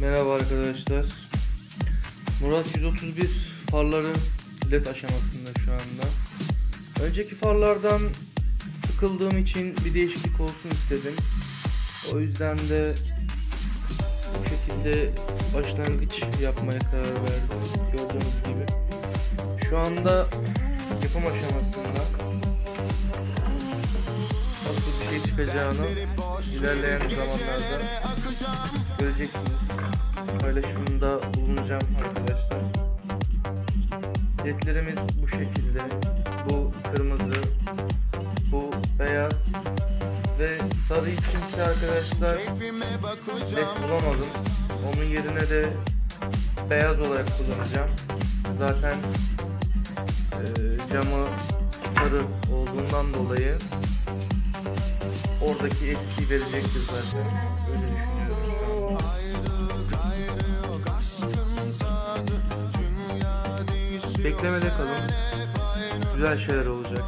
Merhaba arkadaşlar. Murat 131 farları led aşamasında şu anda. Önceki farlardan sıkıldığım için bir değişiklik olsun istedim. O yüzden de bu şekilde başlangıç yapmaya karar verdim. Gördüğünüz gibi. Şu anda yapım aşamasında şey çıkacağını ilerleyen zamanlarda göreceksiniz. Paylaşımında bulunacağım arkadaşlar. Ledlerimiz bu şekilde. Bu kırmızı, bu beyaz ve sarı içinse arkadaşlar led bulamadım. Onun yerine de beyaz olarak kullanacağım. Zaten eee, camı sarı olduğundan dolayı oradaki etkiyi verecektir zaten. Öyle düşünüyorum. Beklemede kalın. Güzel şeyler olacak.